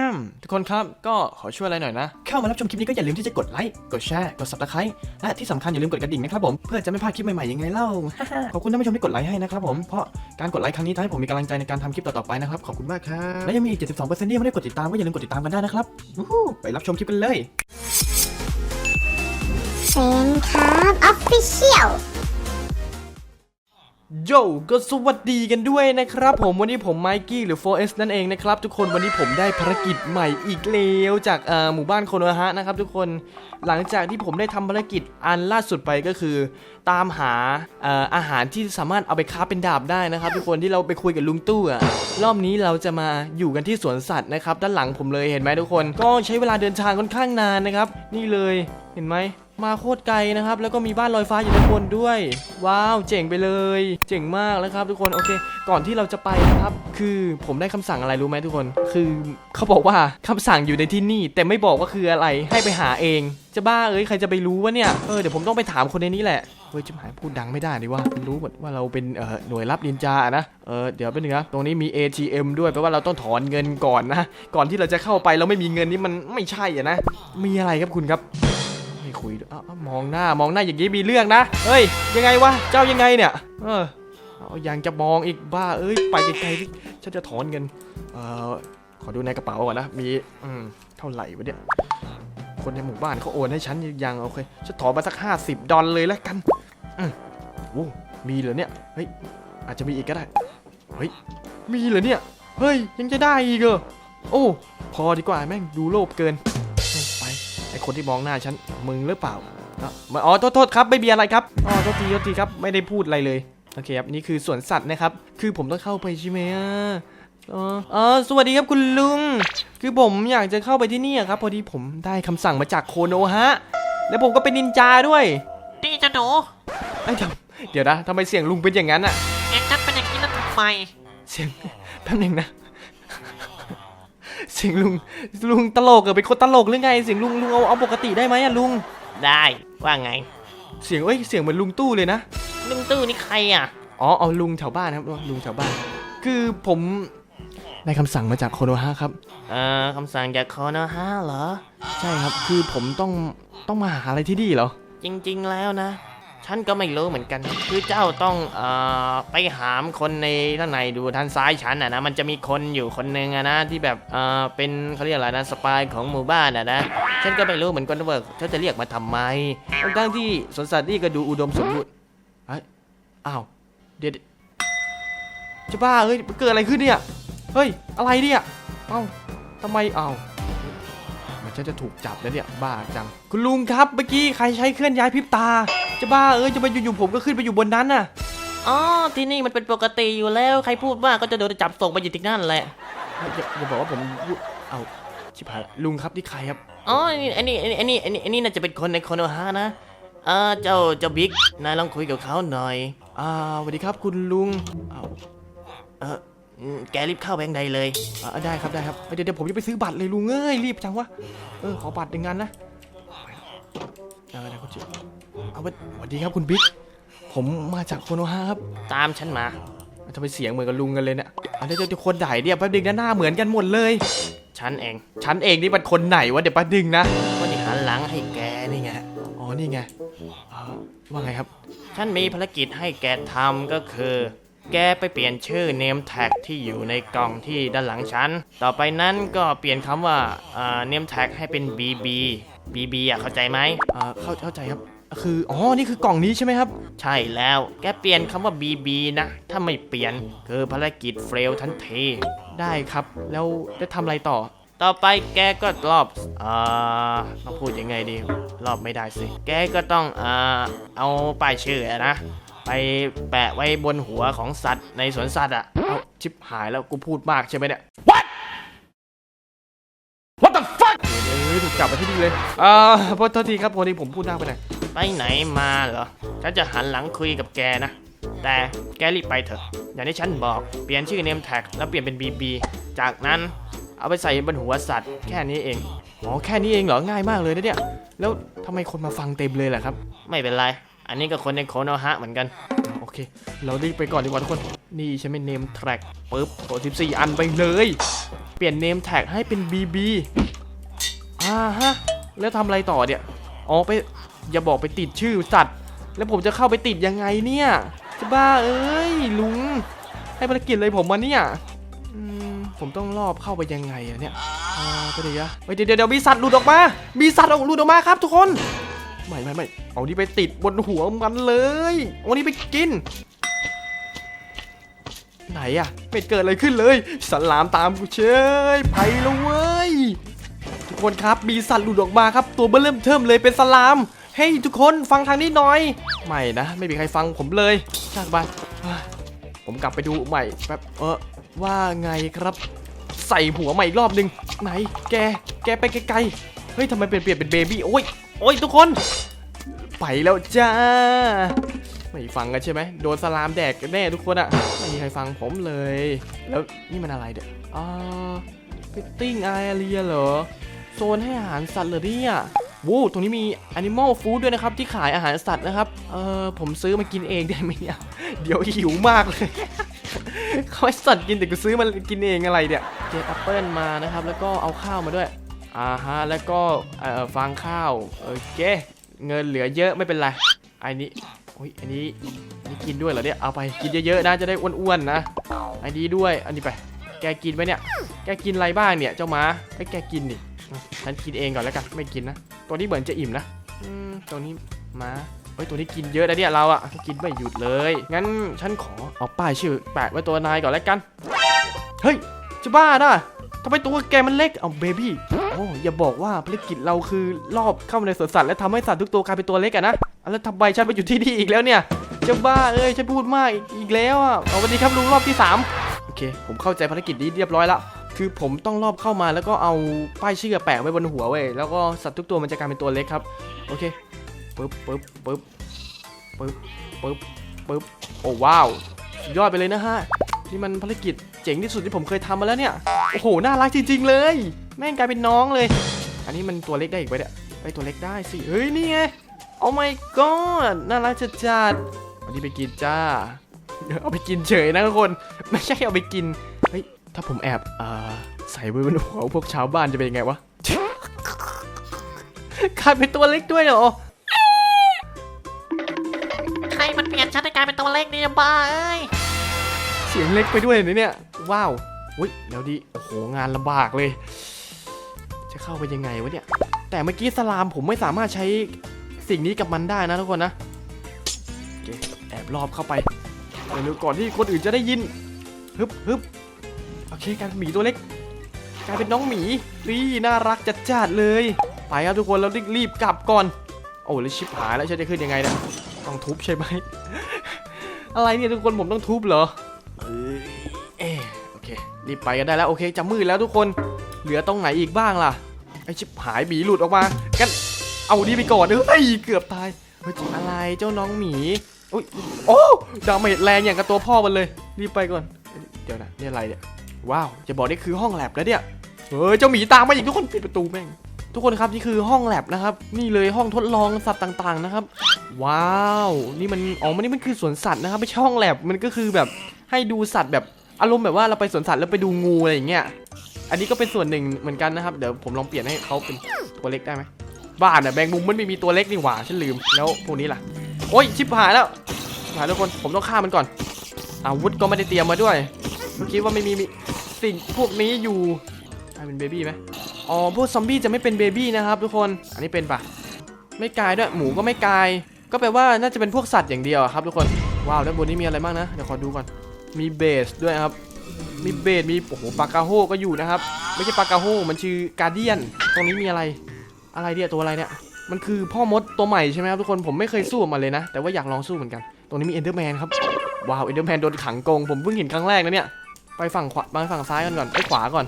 ฮัมทุกคนครับ ก็ขอช่วยอะไรหน่อยนะ เข้ามารับชมคลิปนี้ก็อย่าลืมที่จะกดไลค์ กดแชร์ กด subscribe และที่สำคัญอย่าลืมกดกระดิ่งนะครับผม เพื่อจะไม่พลาดคลิปใหม่ๆยังไงเล่า ขอบคุณท่านผู้ชมที่กดไลค์ให้นะครับผม เพราะการกดไลค์ครั้งนี้ทำให้ผมมีกำลังใจในการทำคลิปต่อๆไปนะครับ ขอบคุณมากครับ และยังมีอีก 72%ที่ยังไม่ได้กดติดตามก็อย่าลืมกดติดตามกันได้นะครับวู้ฮู้ไปรับชมคลิปกันเลยเซนครับออฟฟิเชียล โยก็สวัสดีกันด้วยนะครับ ผมวันนี้ผมไมกี้หรือ 4S นั่นเองนะครับ ทุกคนวันนี้ผมได้ภารกิจใหม่อีกแล้วจากอ่อหมู่บ้านโคโนฮะนะครับ ทุกคนหลังจากที่ผมได้ทำภารกิจอันล่าสุดไปก็คือ ตามหาอออาหารที่สามารถเอาไปค้าเป็นดาบได้นะครับ ทุกคนที่เราไปคุยกับลุงตู้อะรอบนี้เราจะมาอยู่กันที่สวนสัตว์นะครับ ด้านหลังผมเลยเห็นไหมทุกคน ก็ใช้เวลาเดินทางค่อนข้างนานนะครับ นี่เลยเห็นไหม มาโคตรไกลนะครับ แล้วก็มีบ้านลอยฟ้าอยู่ด้านบนด้วย ว้าว เจ๋งไปเลย เจ๋งมากแล้วครับ ทุกคนโอเค ก่อนที่เราจะไปนะครับ คือผมได้คำสั่งอะไรรู้ไหมทุกคน คือเขาบอกว่าคำสั่งอยู่ในที่นี่ แต่ไม่บอกว่าคืออะไรให้ไปหาเอง จะบ้าเอ้ยใครจะไปรู้วะเนี่ยเออเดี๋ยวผมต้องไปถามคนในนี้แหละเฮ้ยจิมหายพูดดังไม่ได้ดิว่ารู้หมดว่าเราเป็นเอ่อหน่วยรับนินจาอะนะเออเดี๋ยวเป็นงนะตรงนี้มี ATM ด้วยแปลว่าเราต้องถอนเงินก่อนนะก่อนที่เราจะเข้าไปเราไม่มีเงินนี่มันไม่ใช่อะนะมีอะไรครับคุณครับ คุยด้วยอ้าวอ้าวมองหน้ามองหน้าอย่างนี้มีเรื่องนะเฮ้ยยังไงวะเจ้ายังไงเนี่ยเอออายังจะมองอีกบ้าเอ้ยไปไกลๆที่ฉันจะถอนเงินเออขอดูในกระเป๋าก่อนนะมีอืมเท่าไหร่วะเนี่ยคนในหมู่บ้านเขาโอนให้ฉันยังโอเคฉันถอนมาสัก 50 ดอลเลยแล้วกันอืมโอ้มีเหรอเนี่ยเฮ้ยอาจจะมีอีกก็ได้เฮ้ยมีเหรอเนี่ยเฮ้ยยังจะได้อีกเหรอโอ้พอดีกว่าแม่งดูโลภเกิน คนที่มองหน้าฉันมึงหรือเปล่าอะมาอ๋อโทษโทษครับไม่มีอะไรครับอ๋อโทษทีโทษทีครับไม่ได้พูดอะไรเลยโอเคครับนี่คือสวนสัตว์นะครับ คือผมต้องเข้าไปใช่ไหมอะอ๋ออ๋อสวัสดีครับคุณลุง คือผมอยากจะเข้าไปที่นี่อะครับ พอดีผมได้คำสั่งมาจากโคโนฮะ แล้วผมก็เป็นนินจาด้วยนี่เจ้าหนูไอ้ยเดี๋ยวเดี๋ยวนะทำไมเสียงลุงเป็นอย่างนั้นอะเอ็งจัดเป็นอย่างนี้แล้วทำไมเสียงแป๊บหนึงนะ เสียงลุงลุงตลกเหรอเป็นคนตลกหรือไงเสียงลุงลุงเอาเอาปกติได้ไหมอะลุง ได้ว่าไง เสียงเอ้ยเสียงเหมือนลุงตู้เลยนะลุงตู้นี่ใครอะอ๋อเอาลุงแถวบ้านครับลุงแถวบ้าน คือผมได้คำสั่งมาจากโคโนฮะครับเอ่อคำสั่งจากคอนะฮะเหรอ ใช่ครับคือผมต้องต้องมาหาอะไรที่นี่เหรอ จริง ๆ แล้วนะ ฉันก็ไม่รู้เหมือนกัน คือเจ้าต้องเอ่อไปหามคนในด้านในดูทางซ้ายฉันอะนะมันจะมีคนอยู่คนหนึ่งอะนะที่แบบเอ่อเป็นเขาเรียกอะไรนะสปายของหมู่บ้านอะนะฉันก็ไม่รู้เหมือนกันว่าเขาจะเรียกมาทำไมทั้งที่สวนสัตว์นี่ก็ดูอุดมสมบูรณ์เอ้ยอ้าวเดี๋ยวจะบ้าเฮ้ยเกิดอะไรขึ้นเนี่ยเฮ้ยอะไรเนี่ยเอ้าทำไมเอ้า มันจะจะถูกจับแล้วเนี่ยบ้าจัง คุณลุงครับเมื่อกี้ใครใช้เคลื่อนย้ายพริบตา จะบ้าเอ้ยจะมาอยู่ๆผมก็ขึ้นไปอยู่บนนั้นน่ะอ๋อที่นี่มันเป็นปกติอยู่แล้วใครพูดว่าก็จะโดนจับส่งไปอยู่ที่นั่นแหละอย่าอย่าบอกว่าผมพูดเอาชิบหายละลุงครับที่ใครครับอ๋ออันนี้อันนี้อันนี้อันนี้อันนี้น่าจะเป็นคนในโคโนฮะนะอ่าเจ้าเจ้าบิ๊กนายลองคุยกับเขาหน่อยอ่าสวัสดีครับคุณลุงเอาเออ อืมแกรีบเข้าไปข้างในเลย อ่าได้ครับได้ครับเดี๋ยวเดี๋ยวผมจะไปซื้อบัตรเลยลุงเอ้ยรีบจังวะเออขอบัตรหนึ่งอันนะไปแล้วเออได้คุณจิเอาไปสวัสดีครับคุณบิ๊กผมมาจากโคโนฮะครับตามฉันมา ทำไมเสียงเหมือนกับลุงกันเลยเนี่ยอันนี้เดี๋ยวคนไหนเนี่ยแป๊บดึงนะหน้าเหมือนกันหมดเลย ฉันเองฉันเองนี่มันคนไหนวะเดี๋ยวแป๊บดึงนะคนที่หันหลังให้แกนี่ไง อ๋อนี่ไงอ่าว่าไงครับ ฉันมีภารกิจให้แกทำก็คือ แกไปเปลี่ยนชื่อเนมแท็กที่อยู่ในกล่องที่ด้านหลังฉัน ต่อไปนั้นก็เปลี่ยนคำว่าเนมแท็กให้เป็น BB BB อะเข้าใจไหมอ่าเข้าเข้าใจครับคือ อ๋อ นี่คือกล่องนี้ใช่ไหมครับ ใช่แล้ว แกเปลี่ยนคำว่า BB นะ ถ้าไม่เปลี่ยน คือภารกิจเฟลทันทีได้ครับ แล้วได้ทำอะไรต่อ ต่อไปแกก็รอบเอ่อต้องพูดยังไงดี รอบไม่ได้สิ แกก็ต้องเอ่อเอาป้ายชื่ออะนะ ไปแปะไว้บนหัวของสัตว์ในสวนสัตว์อะเอาชิบหายแล้วกูพูดมากใช่ไหมเนี่ย What the fuck เอ้ยถูกจับมาที่นี่เลยอ่าพอโทษทีครับพอดีผมพูดมากไปหน่อยไปไหนมาเหรอ ฉันจะหันหลังคุยกับแกนะ แต่แกรีบไปเถอะ อย่างที่ฉันบอก เปลี่ยนชื่อเนมแท็กแล้วเปลี่ยนเป็น BB จากนั้นเอาไปใส่บนหัวสัตว์ แค่นี้เอง อ๋อ แค่นี้เองเหรอ ง่ายมากเลยนะเนี่ย แล้วทำไมคนมาฟังเต็มเลยล่ะครับ ไม่เป็นไร อันนี้ก็คนในโคโนฮะเหมือนกัน โอเค เรารีบไปก่อนดีกว่าทุกคน นี่ใช่ไหมเนมแท็กปึ๊บกด14 อันไปเลย เปลี่ยนเนมแท็กให้เป็น BB อ่าฮะ แล้วทำอะไรต่อเนี่ย อ๋อไป อย่าบอกไปติดชื่อสัตว์ แล้วผมจะเข้าไปติดยังไงเนี่ยจะบ้าเอ้ยลุง ให้ภารกิจเลยผมมาเนี่ยอืมผมต้องรอบเข้าไปยังไงอะเนี่ยอ่าเฮ้ยเดี๋ยวเดี๋ยวเดี๋ยวมีสัตว์หลุดออกมา มีสัตว์ออกหลุดออกมาครับทุกคน ไม่ไม่ไม่เอานี่ไปติดบนหัวมันเลยเอานี่ไปกิน ไหนอะไม่เกิดอะไรขึ้นเลยสลามตามกูเชยไปแล้วเว้ยทุกคนครับมีสัตว์หลุดออกมาครับ ตัวเบื้อเริ่มเทิมเลยเป็นสลามเฮ้ยทุกคนฟังทางนี้หน่อย ไม่นะ ไม่มีใครฟังผมเลยช่างบ้านผมกลับไปดูใหม่แป๊บเออว่าไงครับ ใส่หัวใหม่อีกรอบหนึ่งไหน แก แกไปไกลๆเฮ้ยทำไมเปลี่ยนเปลี่ยนเป็นเบบี้โอ้ย โอ้ยทุกคน ไปแล้วจ้า ไม่ฟังกันใช่ไหมโดนสลามแดกแน่ทุกคนอะไม่มีใครฟังผมเลย แล้วนี่มันอะไรเด็กอ่าฟิตติ้งอาเรียเหรอ โซนให้อาหารสัตว์เหรอเนี่ยวู้ตรงนี้มี Animal Food ด้วยนะครับ ที่ขายอาหารสัตว์นะครับ เออผมซื้อมากินเองได้ไหมเนี่ย เดี๋ยวหิวมากเลยเขาให้สัตว์กินแต่กูซื้อมากินเองอะไรเนี่ยเจตแอปเปิลมานะครับ แล้วก็เอาข้าวมาด้วย อ่าฮะแล้วก็เอ่อฟางข้าวโอเคเงินเหลือเยอะไม่เป็นไรอันนี้โอ้ยอันนี้นนี้กินด้วยเหรอเนี่ยเอาไปกินเยอะๆนะจะได้อ้วนๆนะอันนี้ด้วยอันนี้ไป แกกินไหมเนี่ยแกกินอะไรบ้างเนี่ยเจ้าม้าให้แกกินดิฉันกินเองก่อนแล้วกันไม่กินนะตัวนี้เหมือนจะอิ่มนะตัวนี้มาเฮ้ยตัวนี้กินเยอะนะเนี่ยเราอะกินไม่หยุดเลย งั้นฉันขอเอาป้ายชื่อแปะไว้ตัวนายก่อนแล้วกัน เฮ้ยจะบ้าน่ะ ทำไมตัวแกมันเล็ก เอาเบบี้โอ้อย่าบอกว่าภารกิจเราคือรอบเข้ามาในสวนสัตว์และทำให้สัตว์ทุกตัวกลายเป็นตัวเล็กอะนะแล้วทำไมฉันไปอยู่ที่นี่อีกแล้วเนี่ยจะบ้าเอ้ยฉันพูดมากอีกแล้วอะเอาวันนี้ครับลุงรอบที่สามโอเค ผมเข้าใจภารกิจนี้เรียบร้อยละคือผมต้องรอบเข้ามาแล้วก็เอาป้ายชื่อแปะไว้บนหัวเว้ยแล้วก็สัตว์ทุกตัวมันจะกลายเป็นตัวเล็กครับ โอเคปึ๊บปึ๊บปึ๊บปึ๊บปึ๊บปึ๊บโอ้ว้าว สุดยอดไปเลยนะฮะ นี่มันภารกิจเจ๋งที่สุดที่ผมเคยทำมาแล้วเนี่ย โอ้โห น่ารักจริง ๆ เลย แม่งกลายเป็นน้องเลย อันนี้มันตัวเล็กได้อีกไหมเนี่ยไปตัวเล็กได้สิ เฮ้ย นี่ไงโอ้ my god น่ารักจัดจัดๆเอานี้ไปกินจ้า เอาไปกินเฉยนะทุกคน ไม่ใช่เอาไปกิน เฮ้ย ถ้าผมแอบอ่าใส่ไว้บนหัวพวกชาวบ้านจะเป็นยังไงวะกลายเป็นตัวเล็กด้วยเหรอ ใครมันเปลี่ยนฉันให้กลายเป็นตัวเล็กเนี่ยบ้าเอ้ย เสียงเล็กไปด้วยนะเนี่ย ว้าวอุ้ยแล้วดีโอ้โห งานลำบากเลย จะเข้าไปยังไงวะเนี่ย แต่เมื่อกี้สลามผมไม่สามารถใช้สิ่งนี้กับมันได้นะทุกคนนะแอบรอบเข้าไปเร็วก่อนที่คนอื่นจะได้ยิน ฮึบฮึบโอเคการหมีตัวเล็ก กลายเป็นน้องหมีนี่น่ารักจัดจัดเลย ไปครับทุกคนเรารีบกลับก่อน โอ้แล้วชิบหายแล้วฉันจะขึ้นยังไงนี่ยต้องทุบใช่ไหม อะไรเนี่ยทุกคนผมต้องทุบเหรอ รีบไปกันได้แล้วโอเคจะมืดแล้วทุกคน เหลือตรงไหนอีกบ้างล่ะไอชิบหายหมีหลุดออกมากันเอาดีไปก่อนเฮ้ยเกือบตายเฮ้ยอะไรเจ้าน้องหมีอุ้ยโอ้ดาเมจแรงอย่างกับตัวพ่อมันเลยรีบไปก่อน เดี๋ยวนะนี่อะไรเนี่ยว้าวจะบอกนี่คือห้องแลบแล้วเนี่ยเฮ้ยเจ้าหมีตามมาอีกทุกคนปิดประตูแม่งทุกคนครับนี่คือห้องแลบนะครับ นี่เลยห้องทดลองสัตว์ต่างๆนะครับ ว้าว นี่มันอ๋อมันนี่มันคือสวนสัตว์นะครับ ไม่ใช่ห้องแลบมันก็คือแบบให้ดูสัตว์แบบ อารมณ์แบบว่าเราไปสวนสัตว์แล้วไปดูงูอะไรอย่างเงี้ย อันนี้ก็เป็นส่วนหนึ่งเหมือนกันนะครับ เดี๋ยวผมลองเปลี่ยนให้เขาเป็นตัวเล็กได้ไหมบ้านอะแบงมุมมันไม่มีตัวเล็กนี่หว่าฉันลืม แล้วพวกนี้ล่ะ โอ้ยชิบหายแล้วหายทุกคน ผมต้องฆ่ามันก่อน อาวุธก็ไม่ได้เตรียมมาด้วยเมื่อกี้ว่าไม่มีมีสิ่งพวกนี้อยู่กลายเป็นเบบี้ไหมอ๋อ พวกซอมบี้จะไม่เป็นเบบี้นะครับทุกคน อันนี้เป็นปะไม่กลายด้วย หมูก็ไม่กลาย ก็แปลว่าน่าจะเป็นพวกสัตว์อย่างเดียวครับทุกคน ว้าวด้านบนนี้มีอะไรบ้างนะ เดี๋ยวขอดูก่อน มีเบสด้วยครับ มีเบสมีโอ้โหปากกาโฮก็อยู่นะครับ ไม่ใช่ปากกาโฮมันชื่อการเดียน ตรงนี้มีอะไร อะไรเนี่ยตัวอะไรเนี่ย มันคือพ่อมดตัวใหม่ใช่ไหมครับทุกคน ผมไม่เคยสู้มันเลยนะ แต่ว่าอยากลองสู้เหมือนกัน ตรงนี้มีเอนเดอร์แมนครับ ว้าว เอนเดอร์แมนโดนขังกรงผมเพิ่งเห็นครั้งแรกนะเนี่ย ไปฝั่งขวา ไปฝั่งซ้ายกันก่อน ไปขวาก่อน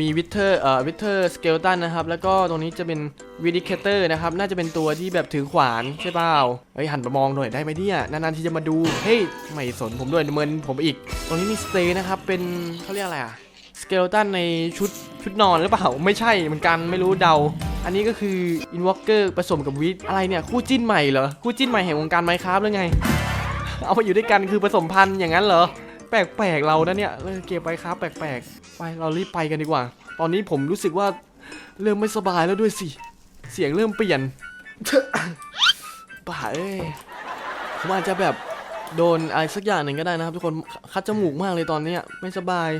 มีวิเทอร์เอ่อวิเทอร์สเกลตันนะครับ แล้วก็ตรงนี้จะเป็นวิดิเคเตอร์นะครับ น่าจะเป็นตัวที่แบบถือขวานใช่เปล่าเฮ้ยหันมามองหน่อยได้ไหมเนี่ย นานๆที่จะมาดู เฮ้ย ไม่สนผมด้วยเมินผมอีก ตรงนี้มีสเตย์นะครับ เป็นเขาเรียกอะไรอะสเกลตันในชุดชุดนอนหรือเปล่า ไม่ใช่เหมือนกันไม่รู้เดา อันนี้ก็คืออินวอ k เกอร์ผสมกับวิทอะไรเนี่ย คู่จิ้นใหม่เหรอ คู่จิ้นใหม่แห่งวงการไมค์ครับหรือไง เอามาอยู่ด้วยกันคือผสมพันธุ์อย่างนั้นเหรอ แปลกๆเรานะเนี่ยเเก็บไปครับแปลกๆ ไปเรารีบไปกันดีกว่า ตอนนี้ผมรู้สึกว่าเริ่มไม่สบายแล้วด้วยสิ เสียงเริ่มเปลี่ยนป่าเอ้ผมอาจจะแบบโดนอะไรสักอย่างหนึ่งก็ได้นะครับ ทุกคนคัดจมูกมากเลยตอนนี้ไม่สบาย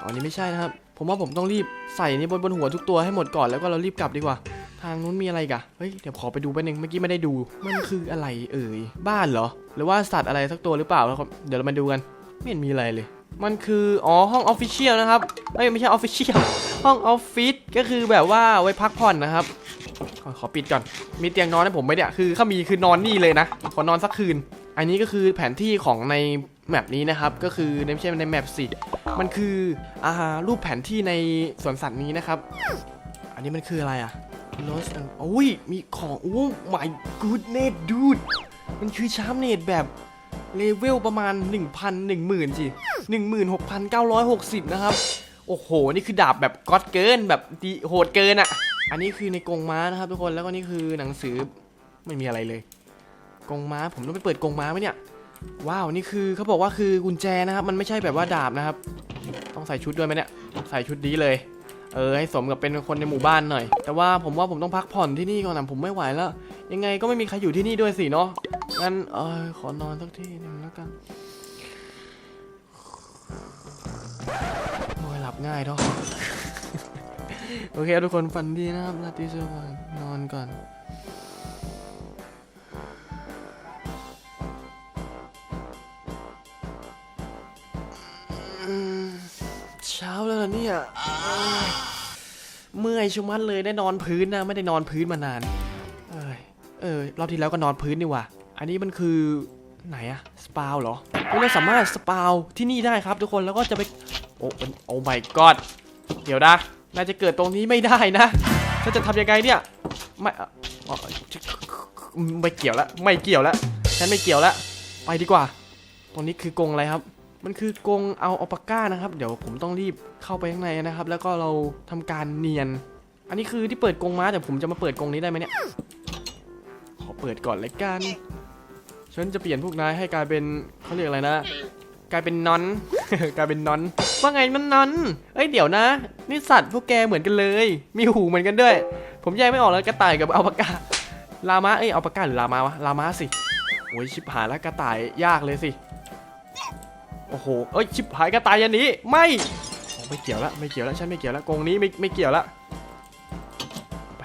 อ๋อนี่ไม่ใช่นะครับ ผมว่าผมต้องรีบใส่นี่บนบนหัวทุกตัวให้หมดก่อนแล้วก็เรารีบกลับดีกว่า ทางนู้นมีอะไรกะเฮ้ยเดี๋ยวขอไปดูแป๊บนึงเมื่อกี้ไม่ได้ดู มันคืออะไรเอ่ยบ้านเหรอ หรือว่าสัตว์อะไรสักตัวหรือเปล่าแล้วครับเดี๋ยวเรามาดูกันไม่เห็นมีอะไรเลย มันคืออ๋อห้องออฟฟิเชียลนะครับเอ้ยไม่ใช่ออฟฟิเชียลห้องออฟฟิศก็คือแบบว่าไว้พักผ่อนนะครับขอปิดก่อนมีเตียงนอนให้ผมไหมเนี่ยคือถ้ามีคือนอนนี่เลยนะขอนอนสักคืน อันนี้ก็คือแผนที่ของในแมปนี้นะครับก็คือไม่ใช่ในแมปสิมันคืออ่ารูปแผนที่ในสวนสัตว์นี้นะครับ อันนี้มันคืออะไรอะโรสโอ้ยมีของโอ้ my goodness dude มันคือชามเนตแบบเลเวลประมาณ 1,000 10,000สิ 16,960 นะครับ โอ้โห นี่คือดาบแบบก๊อตเกินแบบดีโหดเกินอะ่ะ อันนี้คือในกรงม้านะครับทุกคนแล้วก็นี่คือหนังสือไม่มีอะไรเลยกรงม้าผมต้องไปเปิดกรงม้าไหมเนี่ยว้าวนี่คือเขาบอกว่าคือกุญแจนะครับ มันไม่ใช่แบบว่าดาบนะครับ ต้องใส่ชุดด้วยไหมเนี่ยใส่ชุดนี้เลย เออให้สมกับเป็นคนในหมู่บ้านหน่อย แต่ว่าผมว่าผมต้องพักผ่อนที่นี่ก่อนนะผมไม่ไหวแล้ว ยังไงก็ไม่มีใครอยู่ที่นี่ด้วยสิเนาะงั้นเออขอนอนสักที่หนึ่งแล้วกัน โอ้ยหลับง่ายเนาะโอเคทุกคนฝันดีนะครับราตรีสวัสดิ์นอนก่อนเช้าแล้วเหรอเนี่ยเมื่อยชุมัดเลยได้นอนพื้นนะไม่ได้นอนพื้นมานาน เอยเออรอบที่แล้วก็นอนพื้นนี่ว่าอันนี้มันคือ ไหนอะสปาวเหรอเราสามารถสปาวที่นี่ได้ครับทุกคนแล้วก็จะไปโอ้โอ้ my god เดี๋ยวนะน่าจะเกิดตรงนี้ไม่ได้นะถ้าจะทำยังไงเนี่ยไม่ไม่เกี่ยวแล้วไม่เกี่ยวแล้วฉันไม่เกี่ยวล้วไปดีกว่า ตรงนี้คือกรงอะไรครับ มันคือกรงเอาอัลปาก้านะครับ เดี๋ยวผมต้องรีบเข้าไปข้างในนะครับ แล้วก็เราทำการเนียน อันนี้คือที่เปิดกรงม้าแต่ผมจะมาเปิดกรงนี้ได้ไหมเนี่ยขอเปิดก่อนเลยกัน ฉันจะเปลี่ยนพวกนายให้กลายเป็นเขาเรียกอะไรนะ กลายเป็นนอน กลายเป็นนอน ว่าไงมันนอน เอ้ยเดี๋ยวนะ นี่สัตว์พวกแกเหมือนกันเลย มีหูเหมือนกันด้วย ผมแยกไม่ออกแล้วกระต่ายกับอัลปาก้าลามาเอ้ยอัลปาก้าหรือลามาวะ ลามาสิ โอ้ยชิบหายแล้วกระต่ายยากเลยสิ โอ้โห เอ้ยชิบหายกระต่ายยันนี้ ไม่ไม่เกี่ยวละไม่เกี่ยวละฉันไม่เกี่ยวละกรงนี้ไม่ไม่เกี่ยวละไป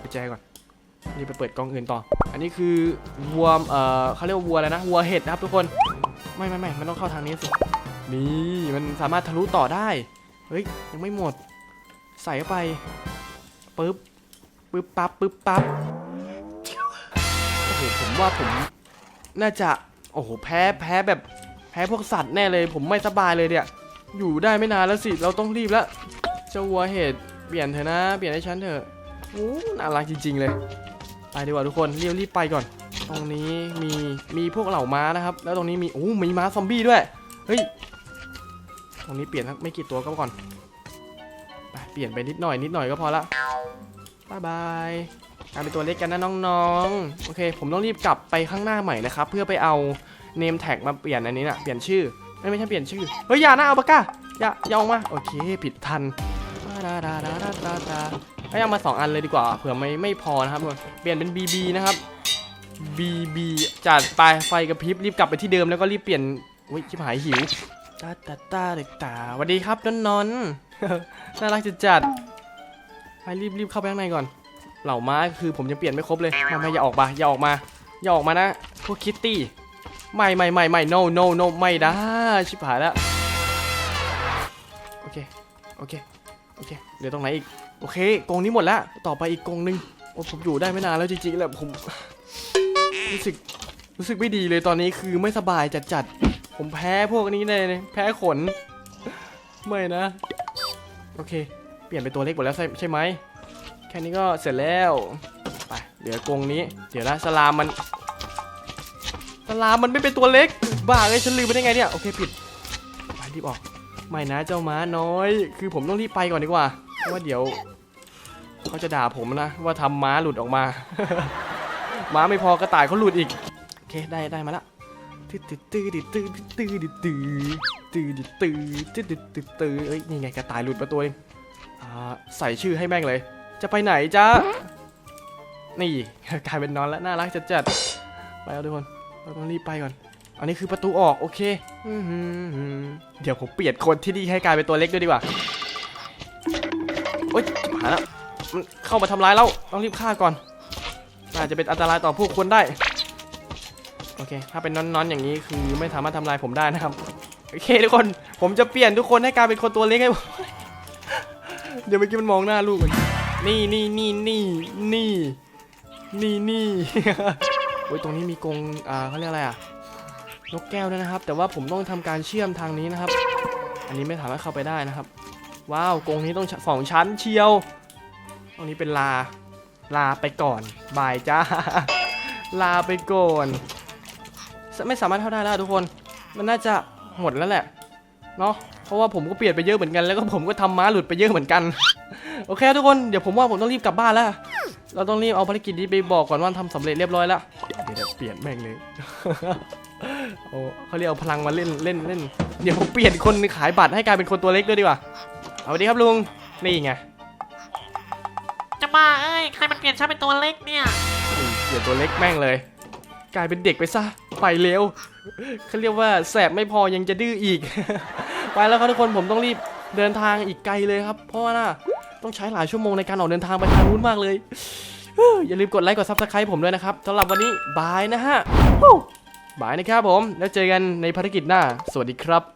ไปแจก่อน นี่ไปเปิดกองอื่นต่อ อันนี้คือวัวเอ่อเขาเรียกวัวอะไรนะวัวเห็ดนะครับทุกคน ไม่ไม่ไม่มันต้องเข้าทางนี้สิ นี่มันสามารถทะลุต่อได้ เฮ้ยยังไม่หมด ใส่เข้าไปปึ๊บปึ๊บปั๊บปึ๊บปั๊บโอ้โหผมว่าผมน่าจะโอ้โหแพ้แพ้แบบแพ้พวกสัตว์แน่เลย ผมไม่สบายเลยเนี่ยอยู่ได้ไม่นานแล้วสิเราต้องรีบแล้วเจ้าวัวเห็ดเปลี่ยนเถอะนะ เปลี่ยนให้ฉันเถอะโอ้น่ารักจริง ๆ เลย ไปดีกว่าทุกคนรีบรีบไปก่อน ตรงนี้มีมีพวกเหล่าม้านะครับ แล้วตรงนี้มีโอ้มีม้าซอมบี้ด้วยเฮ้ยตรงนี้เปลี่ยนสักไม่กี่ตัวก็ก่อนไปเปลี่ยนไปนิดหน่อยนิดหน่อยก็พอละบายบายกลายเป็นตัวเล็กกันนะน้องๆโอเค ผมต้องรีบกลับไปข้างหน้าใหม่นะครับ เพื่อไปเอาเนมแท็กมาเปลี่ยนอันนี้นะเปลี่ยนชื่อไม่ไม่ใช่เปลี่ยนชื่อเฮ้ยอย่านะเอาปากกาอย่าอย่าออกมาโอเค ผิดทัน ดาดาดาดาดาดาให้เอามาสองอันเลยดีกว่าเผื่อไม่ไม่พอนะครับทุกคนเปลี่ยนเป็น BB นะครับ BB จัดไปไฟกระพริบรีบกลับไปที่เดิมแล้วก็รีบเปลี่ยนอุ้ยชิบหายหิวตาตาตาเด็กตาสวัสดีครับนนนนน่ารักจัดจัดไปรีบรีบเข้าไปข้างในก่อน เหล่าม้าคือผมยังเปลี่ยนไม่ครบเลยมาไมาอย่าออกมาอย่าออกมาอย่าออกมานะพวกคิตตี้ไม่ไม่ไม่ไม่ no no no ไม่ได้ชิบหายแล้วโอเคโอเคโอเคเดี๋ยวตรงไหนอีก โอเคกรงนี้หมดแล้ว ต่อไปอีกกรงหนึงโอ้ผมอยู่ได้ไม่นานแล้วจริงๆแหละผมรู้สึกรู้สึกไม่ดีเลยตอนนี้คือไม่สบายจัดๆ ผมแพ้พวกนี้เลยแพ้ขน ไม่นะ โอเค เปลี่ยนเป็นตัวเล็กหมดแล้วใช่ใช่ไหมแค่นี้ก็เสร็จแล้วไปเดี๋ยวกรงนี้ เดี๋ยวนะสลามมันสลามมันไม่เป็นตัวเล็ก บ้าเลยฉันลืมไปได้ไงเนี่ย โอเคผิดไปรีบออก ไม่นะเจ้าม้าน้อย คือผมต้องรีบไปก่อนดีกว่า ว่าเดี๋ยวเขาจะด่าผมนะ ว่าทำม้าหลุดออกมา ม้าไม่พอกระต่ายเขาหลุดอีก โอเคได้ได้มาละตื้อตื้อตื้อตื้อตื้อตื้อตื้อตื้อตื้อตื้อตื้อตื้อเอ้ยนี่ไงกระต่ายหลุดมาตัวเองใส่ชื่อให้แม่งเลย จะไปไหนจ๊ะนี่กลายเป็นนอนแล้วน่ารักจัดจัดๆไปเอาทุกคนเราต้องรีบไปก่อน อันนี้คือประตูออกโอเคเดี๋ยวผมเปลี่ยนคนที่นี่ให้กลายเป็นตัวเล็กด้วยดีกว่า อ๊ยหายแล้วมันเข้ามาทำร้ายเราต้องรีบฆ่าก่อนน่าจจะเป็นอันตรายต่อผู้คนได้โอเค ถ้าเป็นนอนๆอย่างนี้คือไม่สามารถทำลายผมได้นะครับ โอเคทุกคน ผมจะเปลี่ยนทุกคนให้กลายเป็นคนตัวเล็กให้เดี๋ยวเมื่อกี้มันมองหน้าลูกมันนี่นี่นี่นี่นี่นี่นี่โอ้ยตรงนี้มีกรงอ่าเขาเรียกอะไรอะ นกแก้วด้วยนะครับ แต่ว่าผมต้องทำการเชื่อมทางนี้นะครับ อันนี้ไม่สามารถเข้าไปได้นะครับ ว้าวกรงนี้ต้องสองชั้นเชียวตรงนี้เป็นลา ลาไปก่อนบายจ้า ลาไปก่อน ไม่สามารถเข้าได้แล้วทุกคน มันน่าจะหมดแล้วแหละ เนาะเพราะว่าผมก็เปลี่ยนไปเยอะเหมือนกัน แล้วก็ผมก็ทำม้าหลุดไปเยอะเหมือนกัน โอเคทุกคน เดี๋ยวผมว่าผมต้องรีบกลับบ้านแล้ว เราต้องรีบเอาภารกิจนี้ไปบอกก่อนว่าทำสำเร็จเรียบร้อยแล้ว เดี๋ยวเปลี่ยนแม่งเลยโอ้เขาเรียกเอาพลังมาเล่นเล่นเล่น เดี๋ยวผมเปลี่ยนคนขายบัตรให้กลายเป็นคนตัวเล็กด้วยดีกว่า สวัสดีครับลุง นี่ไงจะบ้าเอ้ย ใครมันเปลี่ยนฉันเป็นตัวเล็กเนี่ย เดี๋ยวตัวเล็กแม่งเลย กลายเป็นเด็กไปซะ ไปเร็วเขาเรียกว่าแสบไม่พอยังจะดื้ออีก ไปแล้วครับทุกคนผมต้องรีบเดินทางอีกไกลเลยครับ เพราะว่าน่ะต้องใช้หลายชั่วโมงในการออกเดินทางไปทางนู้นมากเลย อย่าลืมกดไลค์กดซับสไครต์ผมด้วยนะครับสำหรับวันนี้บายนะฮะบายนะครับผม แล้วเจอกันในภารกิจหน้า สวัสดีครับ